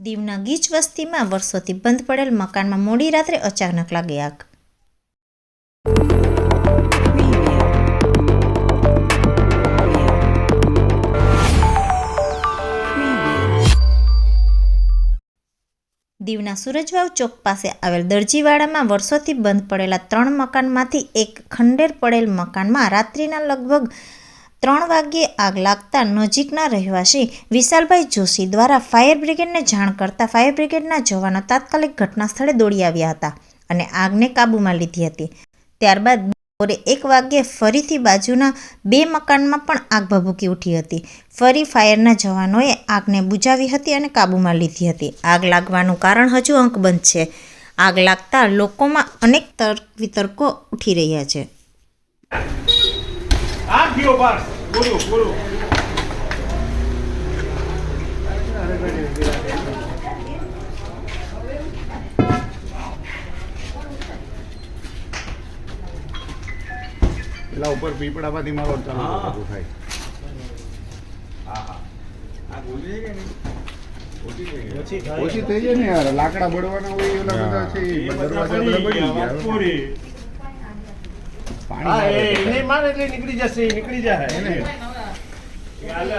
દીવના ગીચ વસ્તીમાં વર્ષોથી બંધ પડેલ મકાનમાં મોડી રાત્રે અચાનક લાગી આગ. દીવના સુરજવાવ ચોક પાસે આવેલ દરજીવાડામાં વર્ષોથી બંધ પડેલા ત્રણ મકાનમાંથી એક ખંડેર પડેલ મકાનમાં રાત્રિના લગભગ ત્રણ વાગ્યે આગ લાગતા નજીકના રહેવાસી વિશાલભાઈ જોશી દ્વારા ફાયર બ્રિગેડને જાણ કરતા ફાયર બ્રિગેડના જવાનો તાત્કાલિક ઘટના સ્થળે દોડી આવ્યા હતા અને આગને કાબૂમાં લીધી હતી. ત્યારબાદ બપોરે એક વાગ્યે ફરીથી બાજુના બે મકાનમાં પણ આગ ભભૂકી ઉઠી હતી. ફરી ફાયરના જવાનોએ આગને બુઝાવી હતી અને કાબૂમાં લીધી હતી. આગ લાગવાનું કારણ હજુ અંકબંધ છે. આગ લાગતા લોકોમાં અનેક તર્ક વિતર્કો ઉઠી રહ્યા છે. ગયો બસ પૂરું પૂરું પેલા ઉપર પીપળામાંથી મારો ચાલુ. થાય હા હા. આ બોલી કે નહીં? ઓછી થઈ જાય ને યાર. લાકડા બળવાના હોય એલા બધા છે દરવાજા બળી ગયા. પાણી હા એ આવે એને છે. મારે એટલે નીકળી જશે એ નીકળી જાય એને. એ હાલે.